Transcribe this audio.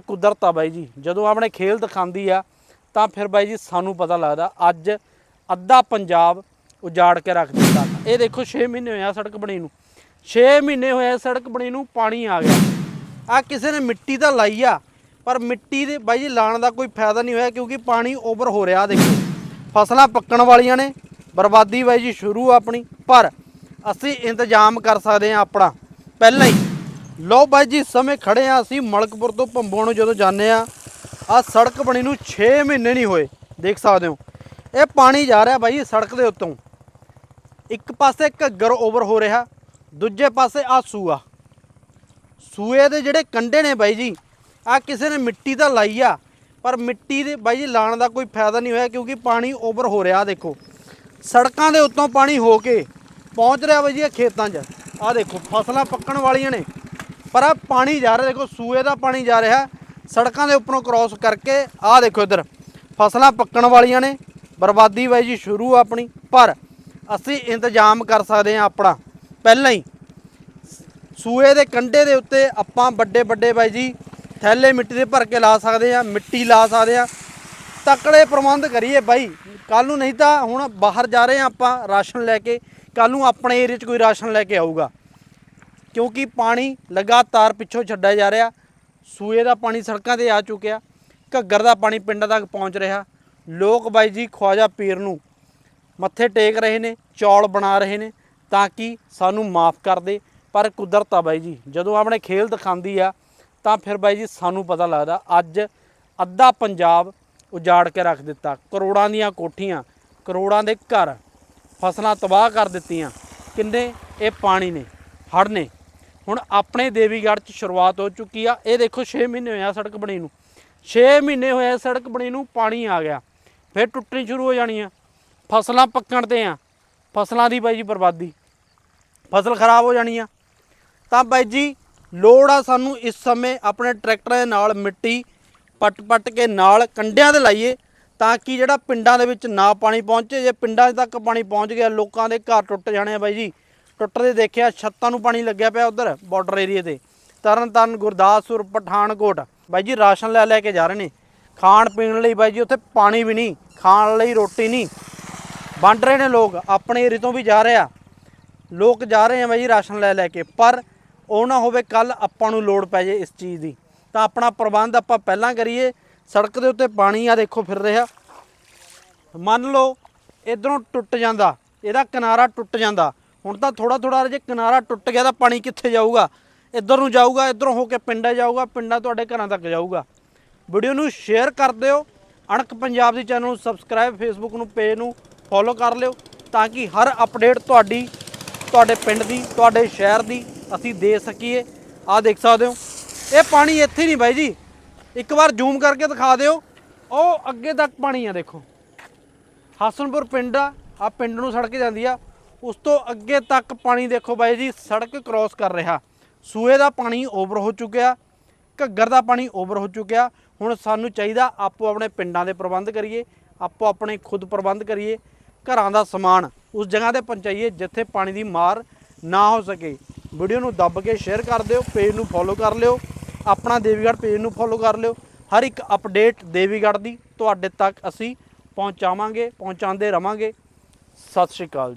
ਕੁਦਰਤ ਆ ਬਾਈ ਜੀ। ਜਦੋਂ ਆਪਣੇ ਖੇਲ ਦਿਖਾਉਂਦੀ ਆ, ਤਾਂ ਫਿਰ ਬਾਈ ਜੀ ਸਾਨੂੰ ਪਤਾ ਲੱਗਦਾ, ਅੱਜ ਅੱਧਾ ਪੰਜਾਬ ਉਜਾੜ ਕੇ ਰੱਖ ਦਿੱਤਾ। ਇਹ ਦੇਖੋ 6 ਮਹੀਨੇ ਹੋਏ ਆ ਸੜਕ ਬਣੀ ਨੂੰ। 6 ਮਹੀਨੇ ਹੋਏ ਆ ਸੜਕ ਬਣੀ ਨੂੰ, ਪਾਣੀ ਆ ਗਿਆ। ਆ ਕਿਸੇ ਨੇ ਮਿੱਟੀ ਤਾਂ ਲਾਈ ਆ, ਪਰ ਮਿੱਟੀ ਦੇ ਬਾਈ ਜੀ ਲਾਣ ਦਾ ਕੋਈ ਫਾਇਦਾ ਨਹੀਂ ਹੋਇਆ, ਕਿਉਂਕਿ ਪਾਣੀ ਓਵਰ ਹੋ ਰਿਹਾ, ਦੇਖੋ। ਫਸਲਾਂ ਪੱਕਣ ਵਾਲੀਆਂ ਨੇ, ਬਰਬਾਦੀ ਬਾਈ ਜੀ ਸ਼ੁਰੂ ਆ ਆਪਣੀ, ਪਰ ਅਸੀਂ ਇੰਤਜ਼ਾਮ ਕਰ ਸਕਦੇ ਆ ਆਪਣਾ, ਪਹਿਲਾਂ ਹੀ। ਲਓ ਬਾਈ ਜੀ ਇਸ ਸਮੇਂ ਖੜੇ ਆ ਅਸੀਂ ਮਲਕਪੁਰ ਤੋਂ ਭੰਬੋ ਨੂੰ ਜਦੋਂ ਜਾਂਦੇ ਆ ਆ ਸੜਕ ਬਣੀ ਨੂੰ 6 ਮਹੀਨੇ ਨਹੀਂ ਹੋਏ, ਦੇਖ ਸਕਦੇ ਹੋ। ਇਹ ਪਾਣੀ ਜਾ ਰਿਹਾ ਬਾਈ ਸੜਕ ਦੇ ਉੱਤੋਂ। ਇੱਕ ਪਾਸੇ ਘੱਗਰ ਓਵਰ ਹੋ ਰਿਹਾ, ਦੂਜੇ ਪਾਸੇ ਆ ਸੂਆ। ਸੂਏ ਦੇ ਜਿਹੜੇ ਕੰਡੇ ਨੇ ਬਾਈ ਜੀ ਆ ਕਿਸੇ ਨੇ ਮਿੱਟੀ ਤਾਂ ਲਾਈ ਆ, ਪਰ ਮਿੱਟੀ ਦੇ ਬਾਈ ਜੀ ਲਾਣ ਦਾ ਕੋਈ ਫਾਇਦਾ ਨਹੀਂ ਹੋਇਆ ਕਿਉਂਕਿ ਪਾਣੀ ਓਵਰ ਹੋ ਰਿਹਾ ਦੇਖੋ। ਸੜਕਾਂ ਦੇ ਉੱਤੋਂ ਪਾਣੀ ਹੋ ਕੇ ਪਹੁੰਚ ਰਿਹਾ ਬਾਈ ਜੀ ਇਹ ਖੇਤਾਂ 'ਚ। ਆ ਦੇਖੋ, ਫਸਲਾਂ ਪੱਕਣ ਵਾਲੀਆਂ ਨੇ। ਪਰ ਆ ਪਾਣੀ ਜਾ ਰਿਹਾ, ਦੇਖੋ ਸੂਏ ਦਾ ਪਾਣੀ ਜਾ ਰਿਹਾ, ਸੜਕਾਂ ਦੇ ਉੱਪਰੋਂ ਕ੍ਰਾਸ ਕਰਕੇ, ਆਹ ਦੇਖੋ ਇੱਧਰ, ਫਸਲਾਂ ਪੱਕਣ ਵਾਲੀਆਂ ਨੇ, ਬਰਬਾਦੀ ਬਾਈ ਜੀ ਸ਼ੁਰੂ ਆ ਆਪਣੀ, ਪਰ ਅਸੀਂ ਇੰਤਜ਼ਾਮ ਕਰ ਸਕਦੇ ਹਾਂ ਆਪਣਾ, ਪਹਿਲਾਂ ਹੀ। ਸੂਏ ਦੇ ਕੰਢੇ ਦੇ ਉੱਤੇ ਆਪਾਂ ਵੱਡੇ ਵੱਡੇ ਬਾਈ ਜੀ, ਥੈਲੇ ਮਿੱਟੀ ਦੇ ਭਰ ਕੇ ਲਾ ਸਕਦੇ ਆ ਮਿੱਟੀ ਲਾ ਸਕਦੇ ਆ ਤਕੜੇ ਪ੍ਰਬੰਧ ਕਰੀਏ ਬਾਈ ਕੱਲ ਨੂੰ ਨਹੀਂ ਤਾਂ ਹੁਣ ਬਾਹਰ ਜਾ ਰਹੇ ਆ ਆਪਾਂ ਰਾਸ਼ਨ ਲੈ ਕੇ ਕੱਲ ਨੂੰ ਆਪਣੇ ਏਰੀਆ 'ਚ ਕੋਈ ਰਾਸ਼ਨ ਲੈ ਕੇ ਆਊਗਾ। ਕਿਉਂਕਿ ਪਾਣੀ ਲਗਾਤਾਰ ਪਿੱਛੋਂ ਛੱਡਿਆ ਜਾ ਰਿਹਾ। ਸੂਏ ਦਾ ਪਾਣੀ ਸੜਕਾਂ ਤੇ ਆ ਚੁੱਕਿਆ। ਘੱਗਰ ਦਾ ਪਾਣੀ ਪਿੰਡਾਂ ਤੱਕ ਪਹੁੰਚ ਰਿਹਾ। ਲੋਕ ਬਾਈ ਜੀ ਖਵਾਜਾ ਪੀਰ ਨੂੰ ਮੱਥੇ ਟੇਕ ਰਹੇ ਨੇ, ਚੌਲ ਬਣਾ ਰਹੇ ਨੇ ਤਾਂ ਕਿ ਸਾਨੂੰ ਮਾਫ ਕਰ ਦੇ। ਪਰ ਕੁਦਰਤ ਆ ਬਾਈ ਜੀ, ਜਦੋਂ ਆਪਣੇ ਖੇਲ ਦਿਖਾਉਂਦੀ ਆ ਤਾਂ ਫਿਰ ਬਾਈ ਜੀ ਸਾਨੂੰ ਪਤਾ ਲੱਗਦਾ, ਅੱਜ ਅੱਧਾ ਪੰਜਾਬ ਉਜਾੜ ਕੇ ਰੱਖ ਦਿੱਤਾ। ਕਰੋੜਾਂ ਦੀਆਂ ਕੋਠੀਆਂ, ਕਰੋੜਾਂ ਦੇ ਘਰ ਫਸਲਾਂ ਤਬਾਹ ਕਰ ਦਿੱਤੀਆਂ। ਕਿੰਨੇ? ਇਹ ਪਾਣੀ ਨੇ, ਹੜ੍ਹ ਨੇ। ਹੁਣ ਆਪਣੇ ਦੇਵੀਗੜ੍ਹ 'ਚ ਸ਼ੁਰੂਆਤ ਹੋ ਚੁੱਕੀ ਆ। ਇਹ ਦੇਖੋ 6 ਮਹੀਨੇ ਹੋਏ ਆ ਸੜਕ ਬਣੀ ਨੂੰ। 6 ਮਹੀਨੇ ਹੋਏ ਸੜਕ ਬਣੀ ਨੂੰ, ਪਾਣੀ ਆ ਗਿਆ। ਫਿਰ ਟੁੱਟਣੀ ਸ਼ੁਰੂ ਹੋ ਜਾਣੀ ਆ। ਫਸਲਾਂ ਪੱਕਣ ਤੇ ਆ। ਫਸਲਾਂ ਦੀ ਬਾਈ ਜੀ ਬਰਬਾਦੀ। ਫਸਲ ਖਰਾਬ ਹੋ ਜਾਣੀ ਆ। ਤਾਂ ਬਾਈ ਜੀ, ਲੋੜ ਆ ਸਾਨੂੰ ਇਸ ਸਮੇਂ ਆਪਣੇ ਟਰੈਕਟਰਾਂ ਦੇ ਨਾਲ ਮਿੱਟੀ ਪੱਟ-ਪੱਟ ਕੇ ਨਾਲ ਕੰਡਿਆਂ ਤੇ ਲਾਈਏ ਤਾਂ ਕਿ ਜਿਹੜਾ ਪਿੰਡਾਂ ਦੇ ਵਿੱਚ ਨਾ ਪਾਣੀ ਪਹੁੰਚੇ। ਜੇ ਪਿੰਡਾਂ 'ਚ ਤੱਕ ਪਾਣੀ ਪਹੁੰਚ ਗਿਆ, ਲੋਕਾਂ ਦੇ ਘਰ ਟੁੱਟ ਜਾਣੇ ਆ ਬਾਈ ਜੀ। ਟੁੱਟਦੇ ਦੇਖਿਆ, ਛੱਤਾਂ ਨੂੰ ਪਾਣੀ ਲੱਗਿਆ ਪਿਆ ਉਧਰ ਬਾਰਡਰ ਏਰੀਆ ਤੇ। ਤਰਨ ਤਾਰਨ, ਗੁਰਦਾਸਪੁਰ, ਪਠਾਨਕੋਟ। ਬਾਈ ਜੀ, ਰਾਸ਼ਨ ਲੈ ਲੈ ਕੇ ਜਾ ਰਹੇ ਨੇ। ਖਾਣ ਪੀਣ ਲਈ ਬਾਈ ਜੀ, ਉੱਥੇ ਪਾਣੀ ਵੀ ਨਹੀਂ, ਖਾਣ ਲਈ ਰੋਟੀ ਨਹੀਂ। ਵੰਡ ਰਹੇ ਨੇ ਲੋਕ, ਆਪਣੇ ਏਰੀਏ ਤੋਂ ਵੀ ਜਾ ਰਹੇ ਆ। ਲੋਕ ਜਾ ਰਹੇ ਆ ਬਾਈ ਜੀ, ਰਾਸ਼ਨ ਲੈ ਲੈ ਕੇ। ਪਰ ਉਹ ਨਾ ਹੋਵੇ ਕੱਲ ਆਪਾਂ ਨੂੰ ਲੋੜ ਪੈ ਜੇ ਇਸ ਚੀਜ਼ ਦੀ। ਤਾਂ ਆਪਣਾ ਪ੍ਰਬੰਧ ਆਪਾਂ ਪਹਿਲਾਂ ਕਰੀਏ। ਸੜਕ ਦੇ ਉੱਤੇ ਪਾਣੀ ਆ, ਦੇਖੋ ਫਿਰ ਰਿਹਾ। ਮੰਨ ਲਓ, ਇਧਰੋਂ ਟੁੱਟ ਜਾਂਦਾ, ਇਹਦਾ ਕਿਨਾਰਾ ਟੁੱਟ ਜਾਂਦਾ। ਹੁਣ ਤਾਂ ਥੋੜਾ ਥੋੜਾ ਜੇ ਕਿਨਾਰਾ ਟੁੱਟ ਗਿਆ ਤਾਂ ਪਾਣੀ ਕਿੱਥੇ ਜਾਊਗਾ? ਇੱਧਰ ਨੂੰ ਜਾਊਗਾ, ਇੱਧਰੋਂ ਹੋ ਕੇ ਪਿੰਡਾਂ ਜਾਊਗਾ, ਪਿੰਡਾਂ ਤੁਹਾਡੇ ਘਰਾਂ ਤੱਕ ਜਾਊਗਾ। ਵੀਡੀਓ ਨੂੰ ਸ਼ੇਅਰ ਕਰ ਦਿਓ, ਅਣਖ ਪੰਜਾਬ ਦੀ ਚੈਨਲ ਨੂੰ ਸਬਸਕ੍ਰਾਈਬ ਫੇਸਬੁੱਕ ਨੂੰ ਪੇਜ ਨੂੰ ਫੋਲੋ ਕਰ ਲਿਓ ਤਾਂ ਕਿ ਹਰ ਅਪਡੇਟ ਤੁਹਾਡੀ, ਤੁਹਾਡੇ ਪਿੰਡ ਦੀ, ਤੁਹਾਡੇ ਸ਼ਹਿਰ ਦੀ ਅਸੀਂ ਦੇ ਸਕੀਏ। ਆਹ ਦੇਖ ਸਕਦੇ ਹੋ, ਇਹ ਪਾਣੀ ਇੱਥੇ ਨਹੀਂ ਬਾਈ ਜੀ। ਇੱਕ ਵਾਰ ਜ਼ੂਮ ਕਰਕੇ ਦਿਖਾ ਦਿਓ, ਉਹ ਅੱਗੇ ਤੱਕ ਪਾਣੀ ਆ ਦੇਖੋ। ਹਸਨਪੁਰ ਪਿੰਡ ਆ ਆ ਪਿੰਡ ਨੂੰ ਸੜਕ ਜਾਂਦੀ ਆ। ਉਸ ਤੋਂ ਅੱਗੇ ਤੱਕ ਪਾਣੀ ਦੇਖੋ ਬਾਈ ਜੀ, ਸੜਕ ਕ੍ਰਾਸ ਕਰ ਰਿਹਾ। ਸੂਏ ਦਾ ਪਾਣੀ ਓਵਰ ਹੋ ਚੁੱਕਿਆ, ਘੱਗਰ ਦਾ ਪਾਣੀ ਓਵਰ ਹੋ ਚੁੱਕਿਆ। ਹੁਣ ਸਾਨੂੰ ਚਾਹੀਦਾ ਆਪੋ ਆਪਣੇ ਪਿੰਡਾਂ ਦੇ ਪ੍ਰਬੰਧ ਕਰੀਏ, ਆਪੋ ਆਪਣੇ ਖੁਦ ਪ੍ਰਬੰਧ ਕਰੀਏ, ਘਰਾਂ ਦਾ ਸਮਾਨ ਉਸ ਜਗ੍ਹਾ ਤੇ ਪਹੁੰਚਾਈਏ ਜਿੱਥੇ ਪਾਣੀ ਦੀ ਮਾਰ ਨਾ ਹੋ ਸਕੇ। ਵੀਡੀਓ ਨੂੰ ਦੱਬ ਕੇ ਸ਼ੇਅਰ ਕਰ ਦਿਓ ਪੇਜ ਨੂੰ ਫੋਲੋ ਕਰ ਲਿਓ, ਆਪਣਾ ਦੇਵੀਗੜ੍ਹ ਪੇਜ ਨੂੰ ਫੋਲੋ ਕਰ ਲਿਓ। ਹਰ ਇੱਕ ਅਪਡੇਟ ਦੇਵੀਗੜ੍ਹ ਦੀ, ਤੁਹਾਡੇ ਤੱਕ ਅਸੀਂ ਪਹੁੰਚਾਵਾਂਗੇ, ਪਹੁੰਚਾਉਂਦੇ ਰਵਾਂਗੇ। ਸਤਿ ਸ਼੍ਰੀ ਅਕਾਲ ਜੀ।